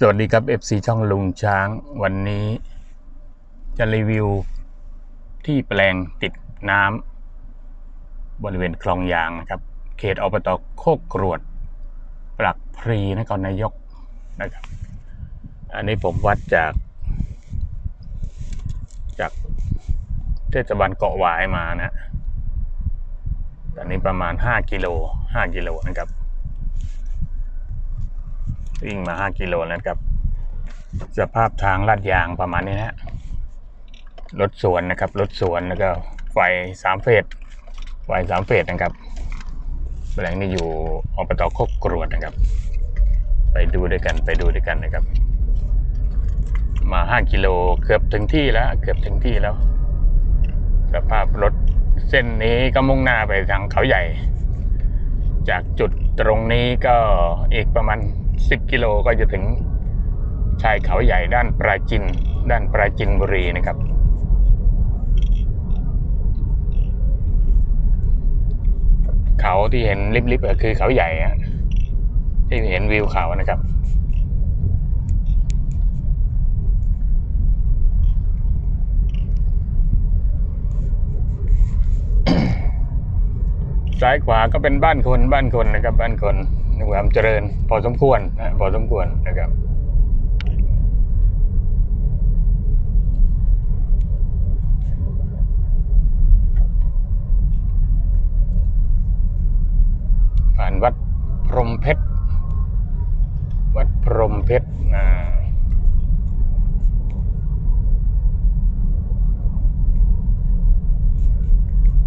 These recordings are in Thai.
สวัสดีครับ FC ช่องลุงช้างวันนี้ จะรีวิว ที่แปลงติดน้ำบริเวณคลองยางนะครับ เขตอบตโคกกรวด ปลักพรีนครนายกนะครับ อันนี้ผมวัดจาก จากเทศบาลเกาะหวายมานะ ตอนนี้ประมาณ 5 กิโล 5 กิโลนะครับ วิ่งมา 5 กิโลแล้วครับ สภาพทางลาดยางประมาณนี้นะฮะรถสวนนะครับ รถสวนแล้วก็ไฟสามเฟสไฟสามเฟสนะครับแปลงนี้อยู่อบตโคกกรวดนะครับ ไปดูด้วยกันไปดูด้วยกันนะครับ มา 5 กิโลเกือบถึงที่แล้ว เกือบถึงที่แล้ว สภาพรถเส้นนี้ก็มุ่งหน้าไปทางเขาใหญ่ จากจุดตรงนี้ก็อีกประมาณ 10 กิโลก็จะถึงชายเขาใหญ่ด้านปราจิน ด้านปราจินบุรีนะครับ เขาที่เห็นลิบๆก็คือเขาใหญ่ที่เห็นวิวเขานะครับซ้ายขวาก็เป็นบ้านคนบ้านคนนะครับบ้านคน มีความเจริญพอสมควรนะพอสมควรนะครับผ่านวัดพรหมเพชร วัดพรหมเพชรอ่า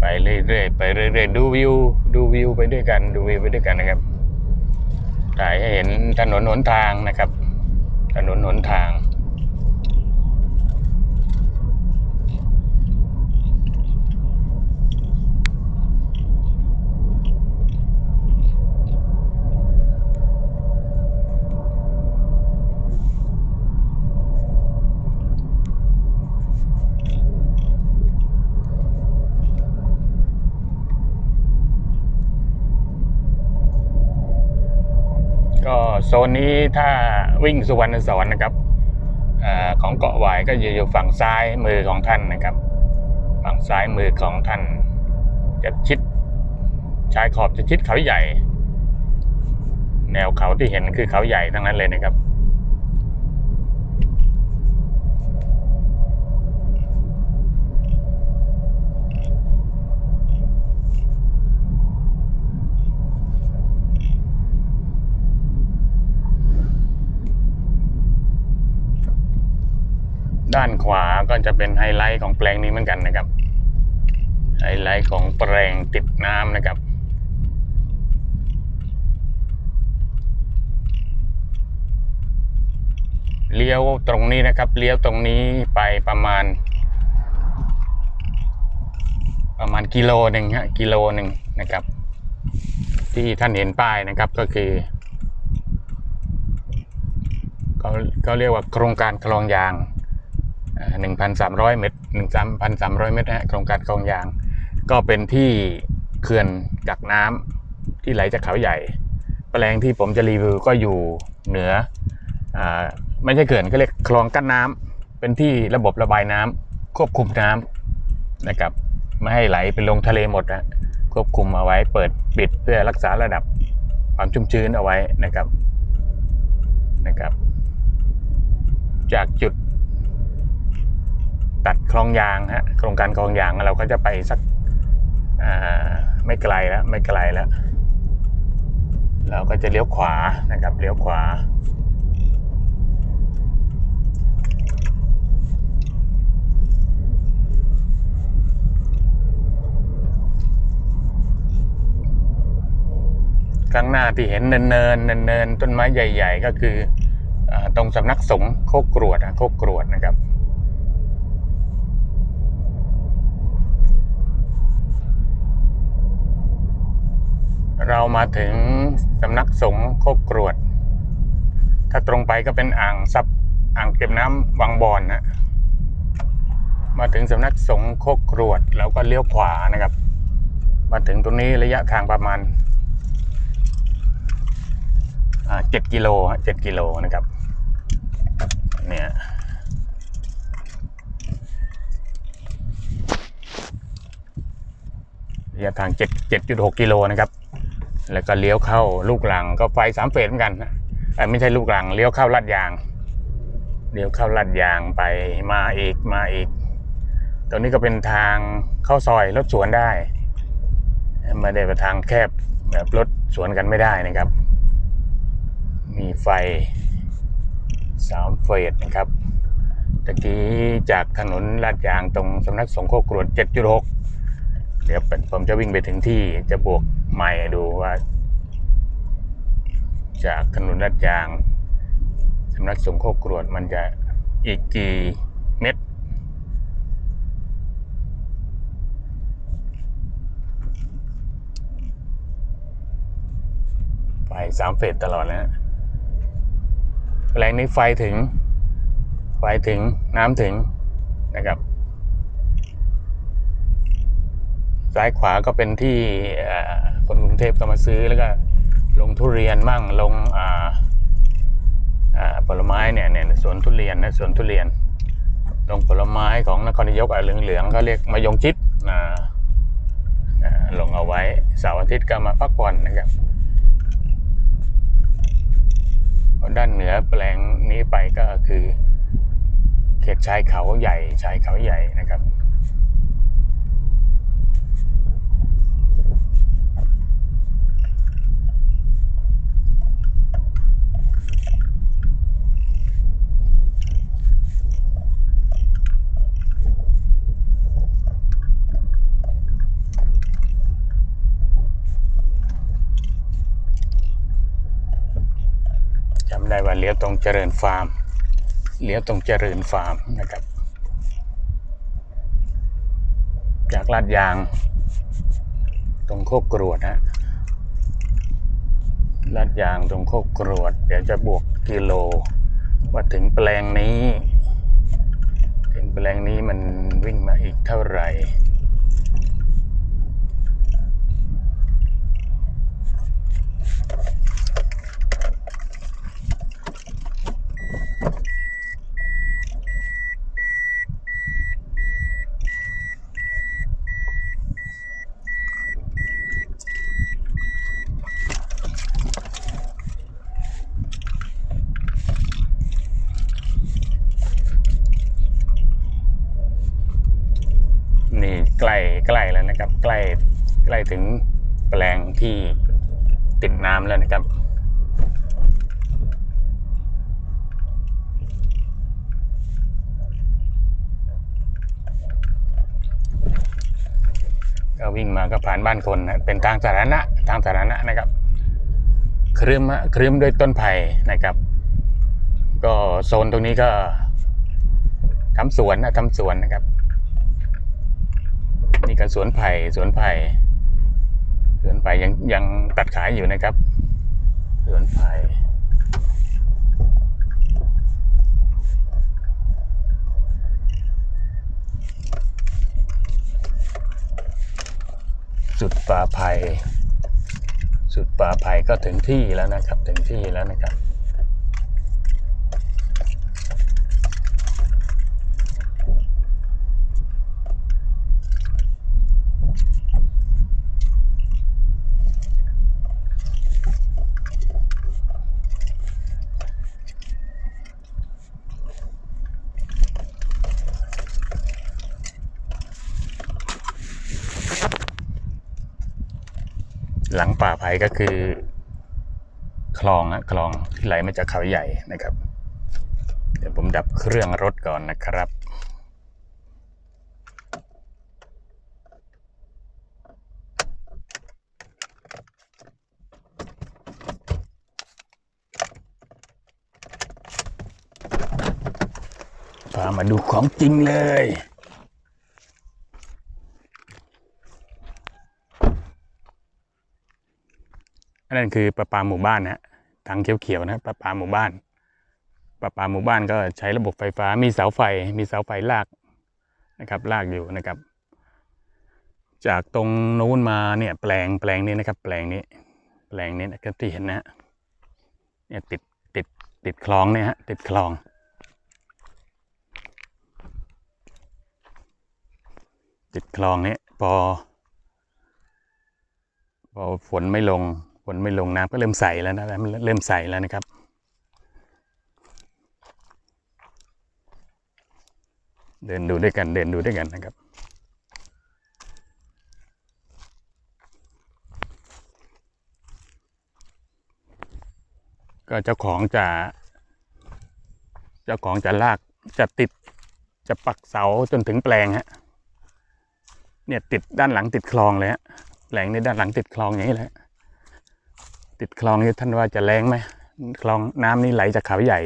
ไปเรื่อยๆไปเรื่อยๆดูวิว ดูวิวไปด้วยกัน ดูวิวไปด้วยกันนะครับ ถ่ายให้เห็นถนนหนทางนะครับ ถนนหนทาง ก็โซนนี้ถ้าวิ่งสุวรรณสอนนะครับอของเกาะหวายก็จะอยู่ฝั่งซ้ายมือของท่านนะครับ ฝั่งซ้ายมือของท่านจะชิดชายขอบจะชิดเขาใหญ่ แนวเขาที่เห็นคือเขาใหญ่ทั้งนั้นเลยนะครับ ด้านขวาก็จะเป็นไฮไลท์ของแปลงนี้เหมือนกันนะครับ ไฮไลท์ของแปลงติดน้ำนะครับเลี้ยวตรงนี้นะครับเลี้ยวตรงนี้ไปประมาณ ประมาณกิโลหนึ่งฮะกิโลหนึ่งนะครับ ที่ท่านเห็นป้ายนะครับก็คือเขาเขาเรียกว่าโครงการคลองยาง หนึ่งพันสามร้อยเมตรหนึ่งสามพันสามร้อยเมตรนะฮะโครงการคลองยาง ก็เป็นที่เขื่อนกักน้ำที่ไหลจากเขาใหญ่ แปลงที่ผมจะรีวิวก็อยู่เหนืออไม่ใช่เขื่อนก็เรียกคลองกั้นน้ำเป็นที่ระบบระบายน้ำควบคุมน้ำนะครับไม่ให้ไหลไปลงทะเลหมดนะควบคุมเอาไว้เปิดปิดเพื่อรักษาระดับความชุ่มชื้นเอาไว้นะครับนะครับ จากจุด ตัดคลองยางฮะโครงการคลองยางเราก็จะไปสักไม่ไกลแล้วไม่ไกลแล้ว เราก็จะเลี้ยวขวานะครับเลี้ยวขวา ข้างหน้าที่เห็นเนินเนินเนินเนินต้นไม้ใหญ่ ๆ ก็คืออตรงสำนักสงฆ์โคกกรวดนะโคกกรวดนะครับ เรามาถึงสำนักสงฆ์โคกกรวด ถ้าตรงไปก็เป็นอ่างซับอ่างเก็บน้ำวังบอนนะมาถึงสำนักสงฆ์โคกกรวดแล้วก็เลี้ยวขวานะครับ มาถึงตรงนี้ระยะทางประมาณเจ็ดกิโลฮะเจ็ดกิโลนะครับเนี่ยระยะทาง7 7.6กิโลนะครับ แล้วก็เลี้ยวเข้าลูกหลังก็ไฟสามเฟสเหมือนกันไม่ใช่ลูกหลังเลี้ยวเข้าลาดยาง เลี้ยวเข้าลาดยางไปมาอีกมาอีก ตรงนี้ก็เป็นทางเข้าซอยรถสวนได้ไม่ได้เป็นทางแคบแบบรถสวนกันไม่ได้นะครับ มีไฟสามเฟสนะครับตะกี้จากถนนลาดยางตรงสำนักสงฆ์โคกรวด7.6 เดี๋ยวผมจะวิ่งไปถึงที่จะบวก ใหม่ดูว่า จากถนนลาดยางสำนักสงฆ์โคกรวดมันจะอีกกี่เมตรไฟสามเฟสตลอดนะแรงนี้ไฟถึง ไฟถึงน้ำถึงนะครับ ซ้ายขวาก็เป็นที่ คนกรุงเทพก็มาซื้อแล้วก็ลงทุเรียนมั่งลงอ่าอ่าผลไม้เนี่ยเนี่ยสวนทุเรียนนะสวนทุเรียน ลงผลไม้ของนครนายกอะเหลืองๆเขาเรียกมายงชิดนะลงเอาไว้เสาร์อาทิตย์ก็มาพักผ่อนนะครับด้านเหนือแปลงนี้ไปก็คือ เขตชายเขาใหญ่ชายเขาใหญ่นะครับ ว่าเลี้ยวตรงเจริญฟาร์ม เลี้ยวตรงเจริญฟาร์มนะครับ จากลาดยาง ตรงโคกกรวดฮะลาดยางตรงโคกกรวด เดี๋ยวจะบวกกิโล ว่าถึงแปลงนี้ ถึงแปลงนี้มันวิ่งมาอีกเท่าไหร่ นี่ใกล้ใกล้แล้วนะครับ ใกล้ใกล้ ถึงแปลงที่ติดน้ำแล้วนะครับ ก็วิ่งมาก็ผ่านบ้านคนนะเป็นทางสาธารณะทางสาธารณะนะครับครึ้มครึ้มด้วยต้นไผ่นะครับ ก็โซนตรงนี้ก็ทำสวนนะทำสวนนะครับ นี่ก็สวนไผ่สวนไผ่ สวนไผ่ยังยังตัดขายอยู่นะครับสวนไผ่สุดป่าไผ่สุดป่าไผ่ก็ถึงที่แล้วนะครับ ถึงที่แล้วนะครับ หลังป่าไผ่ก็คือ คลองนะคลองที่ไหลมาจากเขาใหญ่นะครับ เดี๋ยวผมดับเครื่องรถก่อนนะครับพามาดูของจริงเลย นั่นคือประปาหมู่บ้านนะทางเขียวๆนะประปาหมู่บ้าน ประปาหมู่บ้านก็ใช้ระบบไฟฟ้า มีเสาไฟ มีเสาไฟลากนะครับ ลากอยู่นะครับ จากตรงโน้นมาเนี่ยแปลงแปลงนี้นะครับ แปลงนี้แปลงนี้นะครับที่เห็นนะเนี่ยติดติดติดคลองเนี่ยฮะติดคลองติดคลองนี้พอ พอฝนไม่ลง ฝนไม่ลงน้ำก็เริ่มใสแล้วนะเริ่มใสแล้วนะครับ เดินดูด้วยกันเดินดูด้วยกันนะครับก็เจ้าของจะเจ้าของจะลากจะติดจะปักเสาจนถึงแปลงฮะเนี่ยติดด้านหลังติดคลองเลยฮะแปลงในด้านหลังติดคลองอย่างนี้แหละ ติดคลองนี้ท่านว่าจะแรงไหมคลองน้ำนี่ไหลจากเขาใหญ่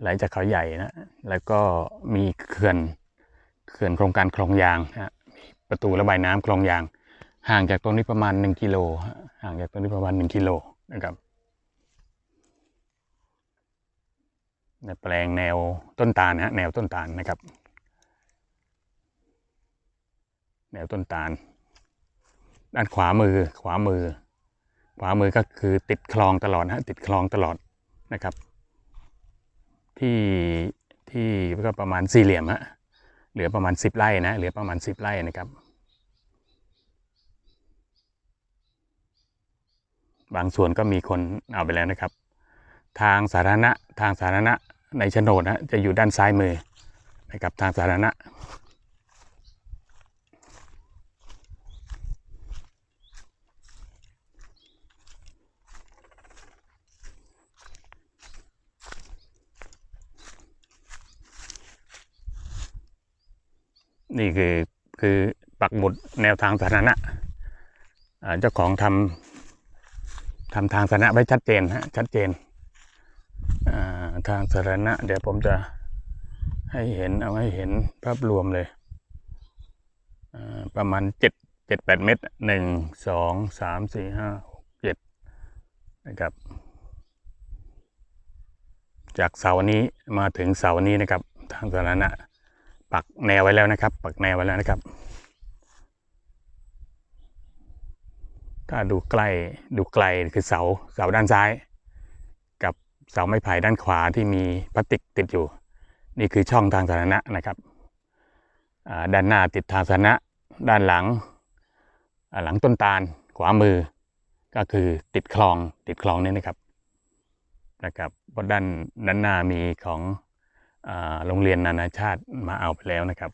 ไหลจากเขาใหญ่นะแล้วก็มีเขื่อนเขื่อนโครงการคลองยางฮะมีประตูระบายน้ำคลองยาง ห่างจากตรงนี้ประมาณหนึ่งกิโลห่างจากตรงนี้ประมาณหนึ่งกิโลนะครับในแปลงแนวต้นตาลนะแนวต้นตาลนะครับ แนวต้นตาล ด้านขวามือขวามือ ขวามือก็คือติดคลองตลอดนะฮะติดคลองตลอดนะครับ ที่ที่ก็ประมาณสี่เหลี่ยมฮะเหลือประมาณสิบไร่นะเหลือประมาณสิบไร่นะครับบางส่วนก็มีคนเอาไปแล้วนะครับ ทางสาธารณะทางสาธารณะในโฉนดนะจะอยู่ด้านซ้ายมือนะครับทางสาธารณะ นี่คือคือปักหมุดแนวทางสาธารณะเจ้าของทำทำทางสาธารณะไว้ชัดเจนฮะชัดเจนทางสาธารณะ เดี๋ยวผมจะให้เห็นเอาให้เห็นภาพรวมเลยประมาณเจ็ดเจ็ดแปดเมตรหนึ่งสองสามสี่ห้าหกเจ็ดนะครับ จากเสานี้มาถึงเสานี้นะครับ ทางสาธารณะ ปักแนวไว้แล้วนะครับ ปักแนวไว้แล้วนะครับ ถ้าดูใกล้ดูไกลคือเสาเสาด้านซ้าย กับเสาไม้ไผ่ด้านขวาที่มีพลาสติกติดอยู่ นี่คือช่องทางสาธารณะนะครับด้านหน้าติดทางสาธารณะด้านหลัง หลังต้นตาลขวามือ ก็คือติดคลองติดคลองนี่นะครับนะครับเพราะด้านด้านหน้ามีของ โรงเรียนนานาชาติมาเอาไปแล้วนะครับ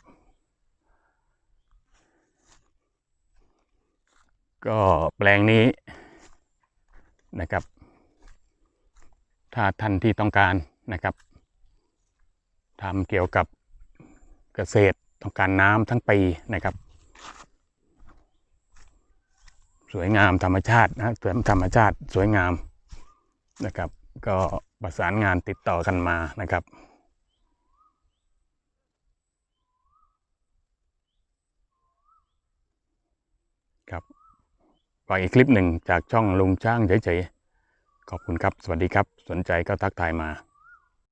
ก็แปลงนี้นะครับ ถ้าท่านที่ต้องการนะครับทำเกี่ยวกับเกษตรต้องการน้ำทั้งปีนะครับ สวยงามธรรมชาตินะสวยธรรมชาติสวยงามนะครับ ก็ประสานงานติดต่อกันมานะครับครับากอีกคลิปหนึ่งจากช่องลุงช่างเฉยๆ ขอบคุณครับ สวัสดีครับ สนใจก็ทักทายมา